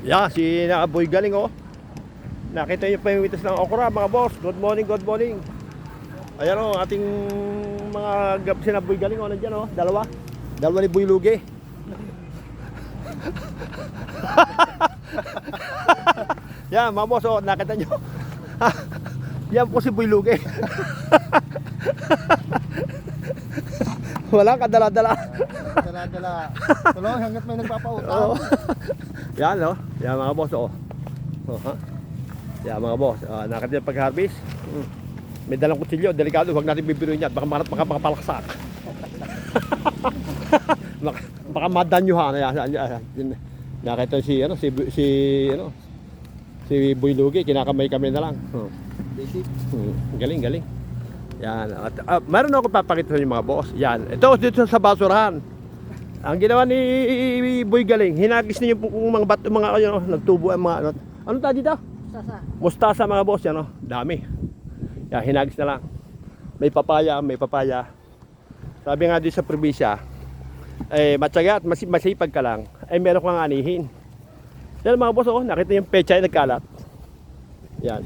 Yeah, si Nakaboy galing oh. Nakita niyo pa yung itas ng okra mga boss. Good morning, good morning. Ayan oh, ating mga gab si Naboy galing oh, nandiyan oh, dalawa. Dalawa ni Boy Lugi. Yan mga boss oh, nakita niyo. Yan po si Boy Lugi. Wala kadala-dala. Dala-dala. Tuloy hanggat may nagpapautang. Oo. Yan, no? Yan mga boss, oh. Oh, ha? Yan mga boss, uh, nakita yung pag-harvest. Mm. May dalang kutsilyo, delikado, huwag natin bibiruin yan. Baka, baka, baka makapalaksak. baka, baka madanyuhan. Yan, yan, yan. Nakita si, ano, si, si, ano, si Boy Lugi, kinakamay kami na lang. Basic. Hmm, galing, galing. Yan. At, ah, meron ako papakita sa inyo mga boss. Yan. Ito dito sa basurahan. Ang ginawa ni Boy Galing, hinagis niyo po kung mga bato, mga ano, nagtubo ang mga ano. Ano ta dito? Sasa. Mustasa mga boss, yan oh. Dami. Yan, hinagis na lang. May papaya, may papaya. Sabi nga dito sa probinsya, eh, matyaga at masi- masipag ka lang, ay meron kang anihin. Yan mga boss, oh, nakita yung pechay nagkalat. Yan.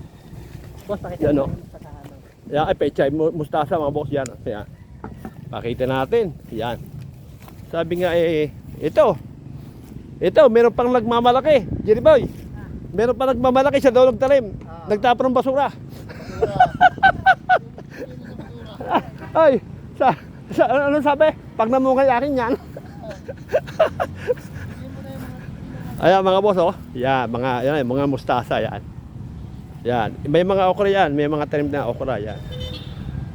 Boss, pakita Yan, oh. sa ano. Yan, ay pechay, mu- mustasa mga boss yan. Yan. Pakita natin. Yan. Sabi nga eh, ito. Ito, meron pang nagmamalaki. Jerry Boy. Meron pang nagmamalaki sa daw talim. Ah. Nagtapon ng basura. ay, sa, sa ano sabi? Pag namungay akin yan. Ayan mga boss oh. Yan, mga yan, mga mustasa yan. Yan, may mga okra yan, may mga tanim na okra yan.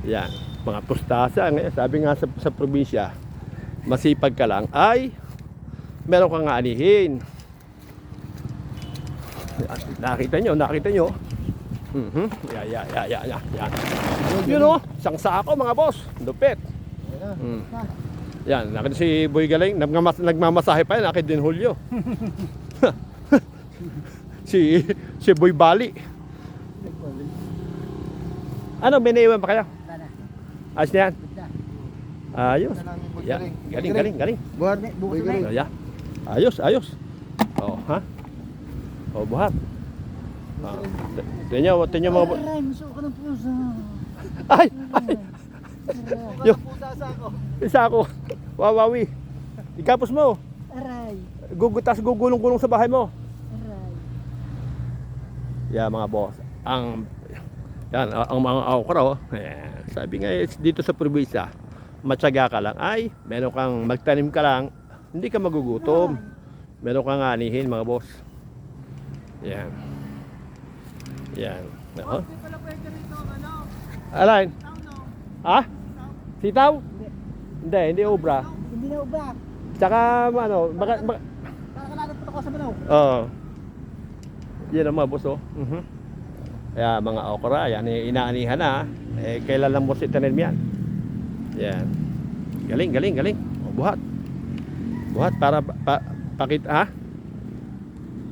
Yan, mga mustasa. Ngayon, sabi nga sa, sa probinsya, masipag ka lang ay meron kang anihin. Nakita nyo, nakita nyo. Mhm. Yeah, yeah, yeah, yeah, yeah, yan. Yun oh, isang sako mga boss. Lupit. Mm. Yan, nakita si Boy Galing, nagmamas, nagmamasahe pa yan, nakita din Julio. si si Boy Bali. Ano, may naiwan pa kayo? Ayos na yan? Ayos. Yeah. Galing. Galing, galing. Buhat. Boy Galing. Oh, yeah. Ayos, ayos. Oh, ha? Oh, buhat. Ah, t- tingnan nyo, tingnan mo. Aray, miso ka ng pusa. Ay, ay, Yung- Pusa ako. isa ako. Wawawi. Ikapos mo. Aray. Gugutas, gugulong-gulong sa bahay mo. Aray. Yeah, mga boss. Ang yan, ang ang mga okra oh. Sabi nga eh, dito sa probinsya, matyaga ka lang ay meron kang magtanim ka lang, hindi ka magugutom. Meron kang anihin mga boss. Yan. Yan. Oh. Alain? Ha? Sitaw? Hindi, hindi obra. Hindi na ubra. Tsaka ano, baka, baka, Kakalanap pa ako sa manaw. Oo. Yan ang mga boss, oh. Mhm. Kaya mga okra, yan, eh, inaanihan na. Eh, kailan lang mo si tanim yan? Yan. Galing, galing, galing. O, buhat. Buhat para pa, pa, pakita, ha?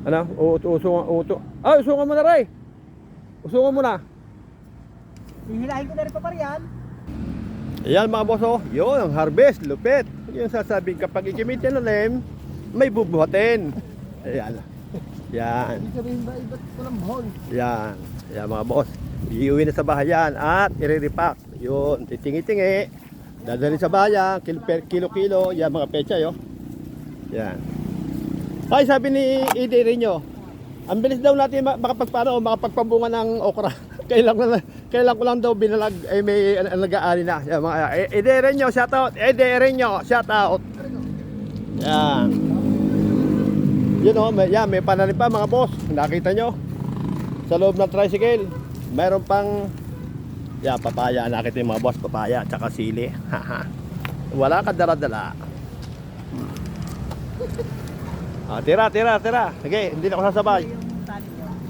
Ano? Uto, uso, uto. Ay, usungan mo na, Ray. Usungan mo na. Hihilahin ko na rin pa pa riyan. Ayan mga boss, oh. Yun, ang harvest, lupit. Yung sasabing kapag ikimit yan na may bubuhatin. Ayan. Yan. Ibig sabihin ba, iba't walang buhol. Yan. Yan mga boss. Iuwi na sa bahay yan at i-repack. Yun. Titingi-tingi. Dadali sa bayan. Kilo-kilo. Yan mga pecha yo. Yan. Ay sabi ni Ide Rino. Ang bilis daw natin ma- makapagpano o makapagpabunga ng okra. kailan, ko lang, kailan ko lang daw binalag ay may an- an- nag-aari na. Yan, mga, Ide Rino, shout out. Ide Rino, shout out. Yan. Yun o, may, yan, may pananim pa mga boss. Nakita nyo? Sa loob ng tricycle, mayroon pang yan, papaya. Nakita yung mga boss, papaya, tsaka sili. Haha. Wala ka dala-dala. Ah, tira, tira, tira. Sige, hindi na ako sasabay.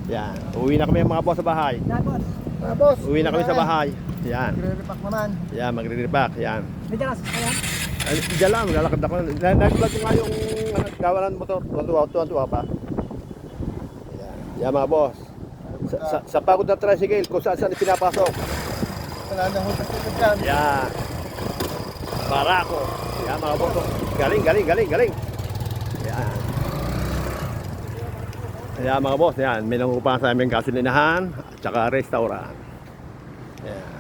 Yan, uwi na kami mga boss sa bahay. Tapos, Ah, boss. Uwi na kami sa bahay. Yan, Gre-repack naman. yan, magre-repack. Yan. may dalas. Ayan. Ay, Diyan lang, lalakad ako. Na- Nag-vlog ko nga yung ano, gawalan motor. Tuwa-tuwa, tuwa-tuwa pa. Yan, yan mga boss. Sa, sa, sa pagod na tricycle, kung saan saan pinapasok. Wala na ho sa dyan. Yan. Para ako. Yan mga boss. oh. Galing, galing, galing, galing. Yan. Ayan mga boss, yan. May nangupahan sa aming gasolinahan at saka restaurant. Ayan.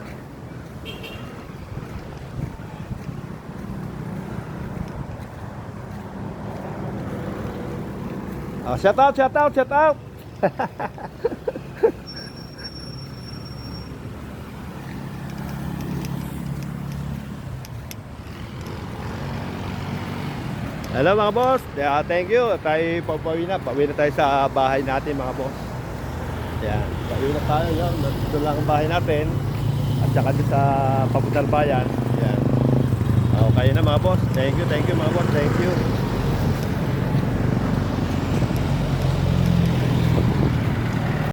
Oh, shout out, shout out, shout out. Hello mga boss, yeah, thank you. Tayo pauwi na, pauwi na tayo sa bahay natin mga boss. Yan, pauwi na tayo yan. Dito lang ang bahay natin. At saka dito sa papuntang bayan. Yan. Okay na mga boss. Thank you, thank you mga boss. Thank you.